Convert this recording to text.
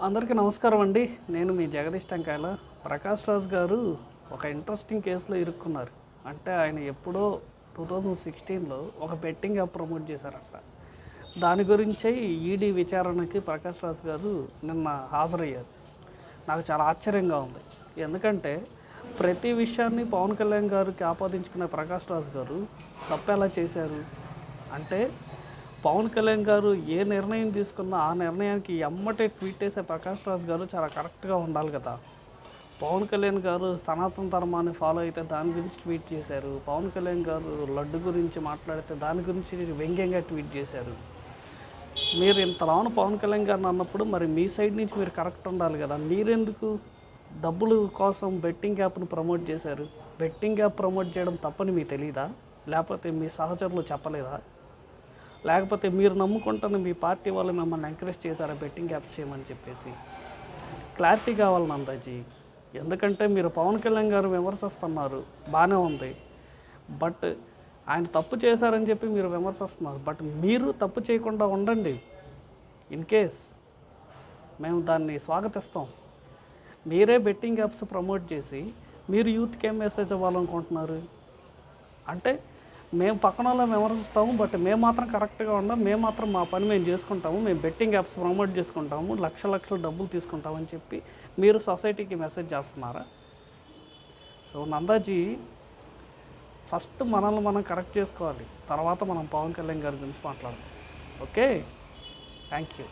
అందరికీ నమస్కారం అండి. నేను మీ జగదీష్ టెంకాయల. ప్రకాష్ రాజ్ గారు ఒక ఇంట్రెస్టింగ్ కేసులో ఇరుక్కున్నారు. అంటే ఆయన ఎప్పుడో టూ థౌజండ్ సిక్స్టీన్లో ఒక బెట్టింగ్ యాప్ ప్రమోట్ చేశారట. దాని గురించే ఈడీ విచారణకి ప్రకాష్ రాజ్ గారు నిన్న హాజరయ్యారు. నాకు చాలా ఆశ్చర్యంగా ఉంది. ఎందుకంటే ప్రతి విషయాన్ని పవన్ కళ్యాణ్ గారికి ఆపాదించుకునే ప్రకాష్ రాజ్ గారు తప్పు ఎలా చేశారు? అంటే పవన్ కళ్యాణ్ గారు ఏ నిర్ణయం తీసుకున్నా ఆ నిర్ణయానికి ఎమ్మటే ట్వీట్ చేసే ప్రకాష్ రాజ్ గారు చాలా కరెక్ట్గా ఉండాలి కదా. పవన్ కళ్యాణ్ గారు సనాతన ధర్మాన్ని ఫాలో అయితే దాని గురించి ట్వీట్ చేశారు. పవన్ కళ్యాణ్ గారు లడ్డు గురించి మాట్లాడితే దాని గురించి వ్యంగ్యంగా ట్వీట్ చేశారు. మీరు ఇంతలోన పవన్ కళ్యాణ్ గారిని అన్నప్పుడు మరి మీ సైడ్ నుంచి మీరు కరెక్ట్ ఉండాలి కదా. మీరెందుకు డబ్బులు కోసం బెట్టింగ్ యాప్ను ప్రమోట్ చేశారు? బెట్టింగ్ యాప్ ప్రమోట్ చేయడం తప్పని మీకు తెలియదా లేకపోతే మీ సహచరులు చెప్పలేదా? లేకపోతే మీరు నమ్ముకుంటున్న మీ పార్టీ వాళ్ళు మిమ్మల్ని ఎంకరేజ్ చేశారా? బెట్టింగ్ యాప్స్ చేయమని చెప్పేసి. క్లారిటీ కావాలి నందాజీ. ఎందుకంటే మీరు పవన్ కళ్యాణ్ గారు విమర్శిస్తున్నారు. బాగానే ఉంది. బట్ ఆయన తప్పు చేశారని చెప్పి మీరు విమర్శిస్తున్నారు. బట్ మీరు తప్పు చేయకుండా ఉండండి. ఇన్ కేస్ మేము దాన్ని స్వాగతిస్తాం. మీరే బెట్టింగ్ యాప్స్ ప్రమోట్ చేసి మీరు యూత్కి ఏం మెసేజ్ ఇవ్వాలనుకుంటున్నారు. అంటే మేము పక్కన వాళ్ళని విమర్శిస్తాము బట్ మేము మాత్రం కరెక్ట్గా ఉండం మేము మాత్రం మా పని మేము చేసుకుంటాము మేము బెట్టింగ్ యాప్స్ ప్రమోట్ చేసుకుంటాము లక్ష లక్షల డబ్బులు తీసుకుంటామని చెప్పి మీరు సొసైటీకి మెసేజ్ చేస్తున్నారా? సో నందాజీ ఫస్ట్ మనల్ని మనం కరెక్ట్ చేసుకోవాలి తర్వాత మనం పవన్ కళ్యాణ్ గారి గురించి మాట్లాడదాం. ఓకే? Thank you